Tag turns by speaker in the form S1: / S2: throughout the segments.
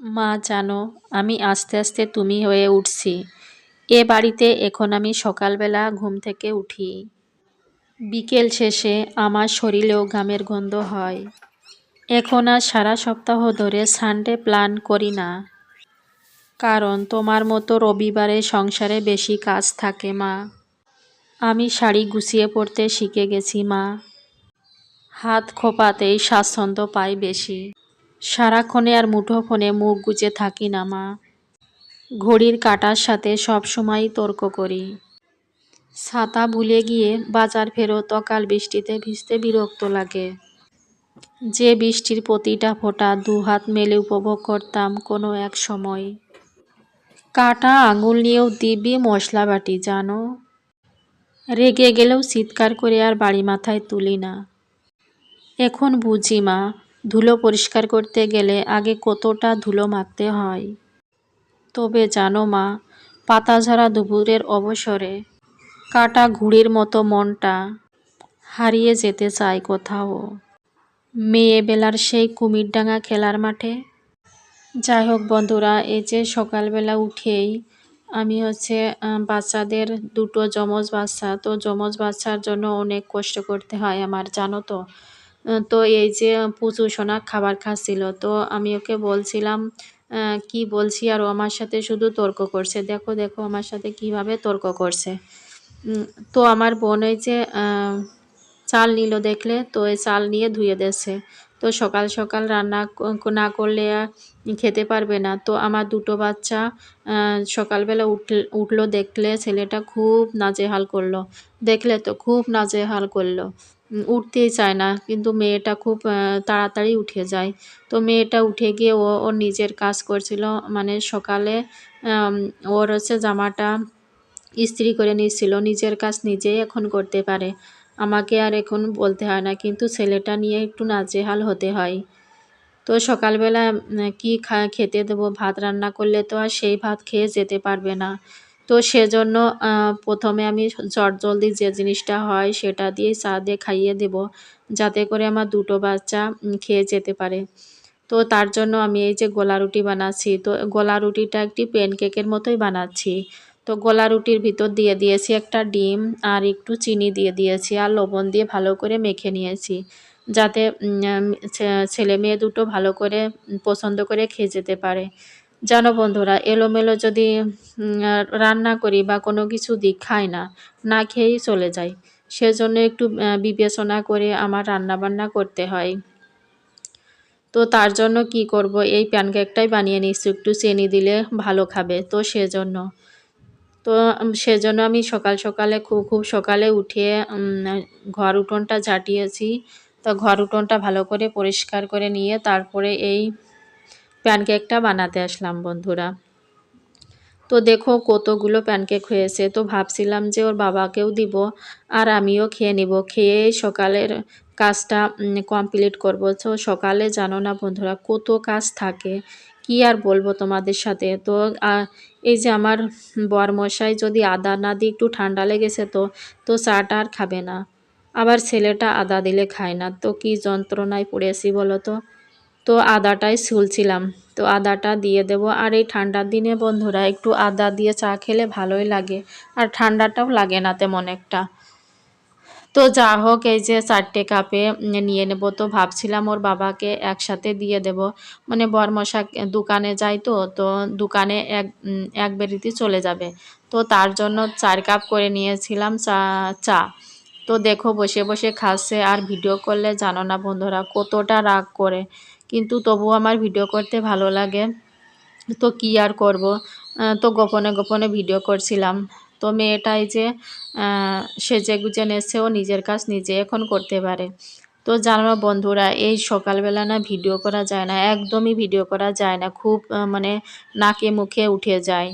S1: মা, জানো, আমি আস্তে আস্তে তুমি হয়ে উঠছি। এ বাড়িতে এখন আমি সকালবেলা ঘুম থেকে উঠি। বিকেল শেষে আমার শরীরেও ঘামের গন্ধ হয়। এখন আর সারা সপ্তাহ ধরে সানডে প্ল্যান করি না। কারণ তোমার মতো রবিবারে সংসারে বেশি কাজ থাকে, মা। আমি শাড়ি গুছিয়ে পড়তে শিখে গেছি, মা। হাত খোপাতেই স্বাচ্ছন্দ্য পাই বেশি। সারাক্ষণে আর মুঠো ফোনে মুখ গুজে থাকি না, মা। ঘড়ির কাটার সাথে সব সময় তর্ক করি। ছাতা ভুলে গিয়ে বাজার ফেরত অকাল বৃষ্টিতে ভিজতে বিরক্ত লাগে। যে বৃষ্টির প্রতিটা ফোঁটা দু হাত মেলে উপভোগ করতাম কোনো এক সময়। কাটা আঙুল নিয়েও দিব্যি মশলা বাটি জানো? রেগে গেলেও চিৎকার করে আর বাড়ি মাথায় তুলি না। এখন বুঝি, মা ধুলো পরিষ্কার করতে গেলে আগে কতটা ধুলো মাখতে হয়? তবে জানো মা, পাতা ঝরা দুপুরের অবসরে কাটা ঘুড়ির মতো মনটা হারিয়ে যেতে চায় কোথাও। মেয়েবেলার সেই কুমিরডাঙ্গা খেলার মাঠে। যাই হোক বন্ধুরা, এই যে সকালবেলা উঠেই আমি হচ্ছে বাচ্চাদের দুটো যমজ বাচ্চা, তো যমজ বাচ্চার জন্য অনেক কষ্ট করতে হয় আমার, জানো তো? তো এই যে পুচু সোনা খাবার খাচ্ছিল, তো আমি ওকে বলছিলাম কি বলছি আর ও আমার সাথে শুধু তর্ক করছে। দেখো দেখো আমার সাথে কীভাবে তর্ক করছে। তো আমার বোন ওই যে চাল নিল দেখলে, তো এই চাল নিয়ে ধুয়ে দিচ্ছে তো সকাল সকাল রান্না না করলে খেতে পারবে না। তো আমার দুটো বাচ্চা সকালবেলা উঠল দেখলে ছেলেটা খুব নাজেহাল করল। দেখলে তো খুব নাজেহাল করল। উঠতেই চায় না। কিন্তু মেয়েটা খুব তাড়াতাড়ি উঠে যায়। তো মেয়েটা উঠে গিয়ে ও ওর নিজের কাজ করছিল। মানে সকালে ওর হচ্ছে জামাটা ইস্ত্রি করে নিচ্ছিল নিজের কাজ নিজেই এখন করতে পারে। আমাকে আর এখন বলতে হয় না। কিন্তু ছেলেটা নিয়ে একটু নাজেহাল হতে হয়। তো সকালবেলা কি খা, খেতে দেবো? ভাত রান্না করলে তো আর সেই ভাত খেয়ে যেতে পারবে না। তো সেজন্য প্রথমে আমি জলদি যে জিনিসটা হয় সেটা দিয়ে চা দিয়ে খাইয়ে দেব, যাতে করে আমার দুটো বাচ্চা খেয়ে যেতে পারে। তো তার জন্য আমি এই যে গোলা রুটি বানাচ্ছি, তো গোলা রুটিটা একটি প্যানকেকের মতোই বানাচ্ছি। তো গোলা রুটির ভিতর দিয়ে দিয়েছি একটা ডিম আর একটু চিনি দিয়ে দিয়েছি আর লবণ দিয়ে ভালো করে মেখে নিয়েছি, যাতে ছেলে মেয়ে দুটো ভালো করে পছন্দ করে খেয়ে যেতে পারে। জানো বন্ধুরা, এলোমেলো যদি রান্না করি বা কোনো কিছু দিক খায় না না খেয়েই চলে যায় সেজন্য একটু বিবেচনা করে আমার রান্না বান্না করতে হয়। তো তার জন্য কি করব, এই প্যানকেকটাই বানিয়ে নিচ্ছি, একটু চিনি দিলে ভালো খাবে, তো সেজন্য। তো সেজন্য আমি সকাল সকালে, খুব খুব সকালে উঠে ঘর উঠোনটা ঝাঁটিয়েছি। তো ঘর উঠোনটা ভালো করে পরিষ্কার করে নিয়ে তারপরে এই প্যানকেকটা বানাতে আসলাম বন্ধুরা। তো দেখো কতগুলো প্যানকেক হয়েছে। তো ভাবছিলাম যে ওর বাবাকেও দিব আর আমিও খেয়ে নিব। খেয়ে সকালের কাজটা কমপ্লিট করব। তো সকালে জানো না বন্ধুরা কত কাজ থাকে। কি আর বলব তোমাদের সাথে? তো এই যে আমার বরমশাই যদি আদা না দিই একটু ঠান্ডা লেগেছে তো তো চাটা আর খাবে না। আবার ছেলেটা আদা দিলে খায় না। তো কি যন্ত্রণায় পড়েছি বলো তো? তো আদাটাই শুলছিলাম তো আদাটা দিয়ে দেব। আর এই ঠান্ডার দিনে বন্ধুরা, একটু আদা দিয়ে চা খেলে ভালোই লাগে। আর ঠান্ডাটাও লাগে না তেমন একটা। তো যা হোক, এই যে চারটে কাপে নিয়ে নেব। তো ভাবছিলাম ওর বাবাকে একসাথে দিয়ে দেব। মানে বরমশা দোকানে যাই তো তো দোকানে এক এক বেরিতে চলে যাবে। তো তার জন্য চার কাপ করে নিয়েছিলাম চা চা। তো দেখো, বসে বসে খাচ্ছে। আর ভিডিও করলে জানো না বন্ধুরা, কতটা রাগ করে। কিন্তু তবু আমার ভিডিও করতে ভালো লাগে। তো কি আর করব? তো গোপনে গোপনে ভিডিও করছিলাম। তো মেয়েটাই যে সেজে গুজে নেছে, ও নিজের কাজ নিজে এখন করতে পারে। তো জানো বন্ধুরা, এই সকালবেলা না ভিডিও করা যায় না, একদমই ভিডিও করা যায় না, খুব মানে নাকে মুখে উঠে যায়।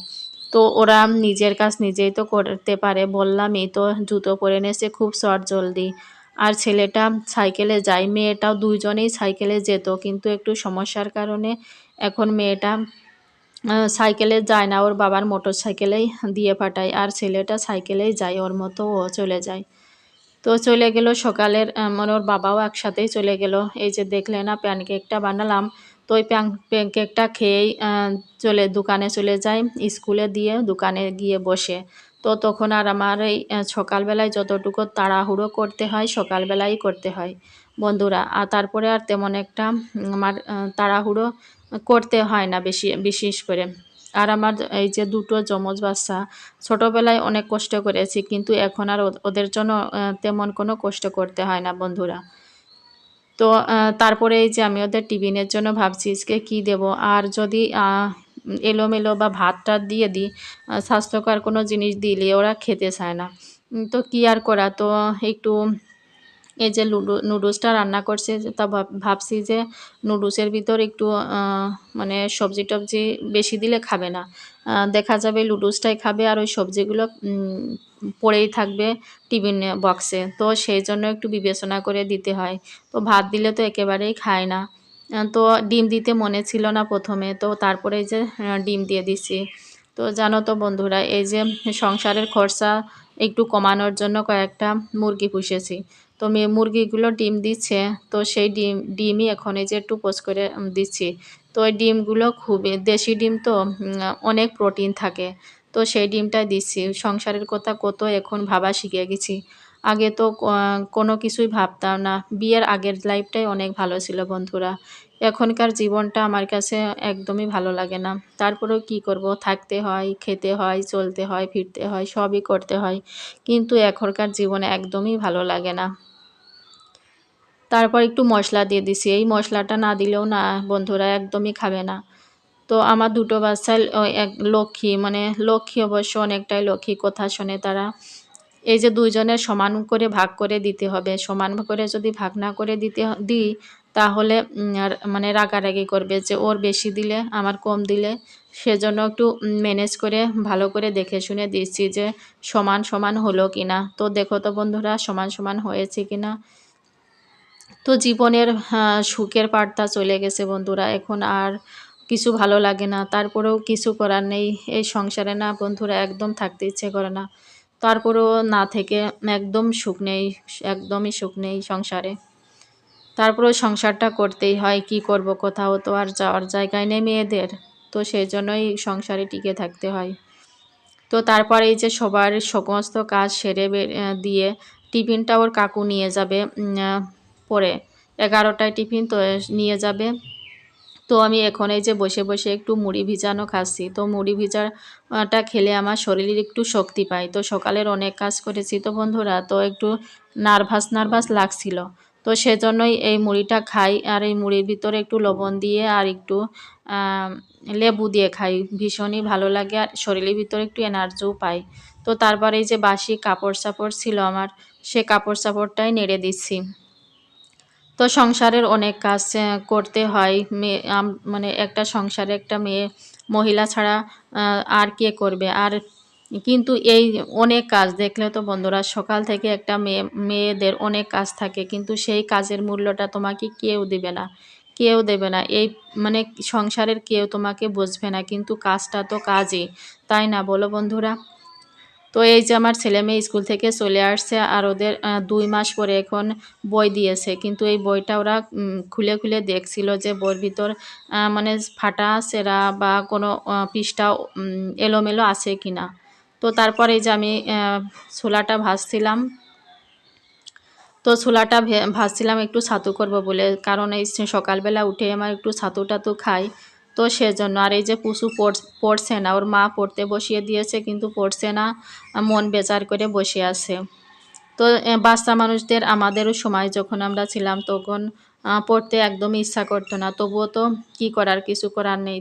S1: তো ওরা নিজের কাজ নিজেই তো করতে পারে, বললামই তো, জুতো পরে নেছে, খুব শর্ট জলদি। আর ছেলেটা সাইকেলে যায়। মেয়েটাও দুইজনেই সাইকেলে যেত, কিন্তু একটু সমস্যার কারণে এখন মেয়েটা সাইকেলে যায় না। ওর বাবার মোটর সাইকেলেই দিয়ে পাঠায় আর ছেলেটা সাইকেলেই যায়, ওর মতো ও চলে যায়। তো চলে গেল সকালের মানে ওর বাবাও একসাথেই চলে গেল। এই যে দেখলে না প্যানকেকটা বানালাম। তো ওই প্যানকেকটা খেয়েই চলে, দোকানে চলে যায়, স্কুলে দিয়ে দোকানে গিয়ে বসে। তো তখন আর আমার এই সকালবেলায় যতটুকু তাড়াহুড়ো করতে হয়, সকালবেলাই করতে হয়। বন্ধুরা আর তারপরে আর তেমন একটা আমার তাড়াহুড়ো করতে হয় না বেশি, বিশেষ করে। আর আমার এই যে দুটো যমজ বাচ্চা, ছোটোবেলায় অনেক কষ্ট করেছি, কিন্তু এখন আর ওদের জন্য তেমন কোনো কষ্ট করতে হয় না বন্ধুরা। তো তারপরে এই যে আমি ওদের টিফিনের জন্য ভাবছি, আজকে কী দেবো? আর যদি এলোমেলো বা ভাতটা দিয়ে দিই স্বাস্থ্যকর কোনো জিনিস দিলে ওরা খেতে চায় না। তো কী আর করা? তো একটু এই যে নুডলসটা রান্না করছে, তা ভাবছি যে নুডলসের ভিতর একটু মানে সবজি টবজি বেশি দিলে খাবে না। দেখা যাবে লুডলসটাই খাবে আর ওই সবজিগুলো পড়েই থাকবে টিফিন বক্সে। তো সেই জন্য একটু বিবেচনা করে দিতে হয়। তো ভাত দিলে তো একেবারেই খায় না। তো ডিম দিতে মনে ছিল না প্রথমে, তো তারপরে যে ডিম দিয়ে দিছি। তো জানো তো বন্ধুরা, এই যে সংসারের খরচা একটু কমানোর জন্য কয়েকটা মুরগি পুষেছি। তো মেয়ে মুরগিগুলো ডিম দিচ্ছে, তো সেই ডিম, ডিমই এখন এই যে একটু পোস্ট করে দিচ্ছি। তো ওই ডিমগুলো খুবই, দেশি ডিম তো অনেক প্রোটিন থাকে। তো সেই ডিমটাই দিচ্ছি। সংসারের কথা কত এখন ভাবা শিখে গেছি। আগে তো কোনো কিছুই ভাবতাম না। বিয়ের আগের লাইফটাই অনেক ভালো ছিল বন্ধুরা। এখনকার জীবনটা আমার কাছে একদমই ভালো লাগে না। তারপরেও কি করব? থাকতে হয়, খেতে হয়, চলতে হয়, ফিরতে হয়, সবই করতে হয়। কিন্তু এখনকার জীবনে একদমই ভালো লাগে না। তারপর একটু মশলা দিয়ে দিছি। এই মশলাটা না দিলেও না বন্ধুরা একদমই খাবে না। তো আমার দুটো বাচ্চা এক লক্ষ্মী মানে লক্ষ্মী অবশ্য অনেকটাই লক্ষ্মী। কথা শোনে তারা। এই যে দুইজনের সমান করে ভাগ করে দিতে হবে, সমান করে যদি ভাগ না করে দিতে দিই তাহলে মানে রাগারাগি করবে যে ওর বেশি দিলে, আমার কম দিলে, সেজন্য একটু ম্যানেজ করে, ভালো করে দেখে শুনে দিচ্ছি যে সমান সমান হলো কি না তো দেখো তো বন্ধুরা, সমান সমান হয়েছে কি না তো জীবনের সুখের পার্টটা চলে গেছে বন্ধুরা, এখন আর কিছু ভালো লাগে না, তারপরেও কিছু করার নেই, এই সংসারে না বন্ধুরা একদম থাকতে ইচ্ছে করে না। তারপরেও না থেকে একদম সুখ নেই, একদমই সুখ নেই সংসারে। তারপরেও সংসারটা করতেই হয়, কি করব কোথাও তো আর যাওয়ার জায়গায় নেই মেয়েদের। তো সেই জন্যই সংসারে টিকে থাকতে হয়। তো তারপরে এই যে সবার সমস্ত কাজ সেরে দিয়ে টিফিনটা ওর কাকু নিয়ে যাবে পরে। এগারোটায় টিফিন তো নিয়ে যাবে। তো আমি এখন এই যে বসে বসে একটু মুড়ি ভিজানো খাচ্ছি। তো মুড়ি ভিজাটা খেলে আমার শরীরের একটু শক্তি পায় তো সকালের অনেক কাজ করেছি তো বন্ধুরা, তো একটু নার্ভাস নার্ভাস লাগছিল। তো সেজন্যই এই মুড়িটা খাই আর এই মুড়ির ভিতরে একটু লবণ দিয়ে আর একটু লেবু দিয়ে খাই। ভীষণই ভালো লাগে আর শরীরের ভিতরে একটু এনার্জিও পাই। তো তারপরে এই যে বাসি কাপড় সাপড় ছিল আমার, সে কাপড় সাপড়টাই নেড়ে দিচ্ছি। তো সংসারের অনেক কাজ করতে হয়। মেয়ে মানে একটা সংসারে একটা মেয়ে, মহিলা ছাড়া আর কে করবে? আর কিন্তু এই অনেক কাজ, দেখলে তো বন্ধুরা, সকাল থেকে একটা মেয়ে মেয়েদের অনেক কাজ থাকে, কিন্তু সেই কাজের মূল্যটা তোমাকে কেউ দেবে না। কেউ দেবে না। এই মানে সংসারের কেউ তোমাকে বুঝবে না, কিন্তু কাজটা তো কাজই, তাই না? বলো বন্ধুরা। তো এই যে আমার ছেলে মেয়ে স্কুল থেকে চলে আসছে আর ওদের দুই মাস পরে এখন বই দিয়েছে। কিন্তু এই বইটা ওরা খুলে খুলে দেখছিল যে বইয়ের ভিতর মানে ফাটা সেরা বা কোনো পৃষ্ঠা এলোমেলো আছে কি না তো তারপরে এই যে আমি ছোলাটা ভাজছিলাম। তো ছোলাটা ভাজছিলাম একটু ছাতু করব বলে। কারণ এই সকালবেলা উঠে আমার একটু ছাতু টাতু খাই। তো সেজন্য। আর এই যে পুষু পড়ছে না, ওর মা পড়তে বসিয়ে দিয়েছে, কিন্তু পড়ছে না, মন বেচার করে বসে আছে। তো বাচ্চা মানুষদের আমাদেরও সময় যখন আমরা ছিলাম তখন পড়তে একদম ইচ্ছা করতো না, তবুও তো কি করার, কিছু করার নেই।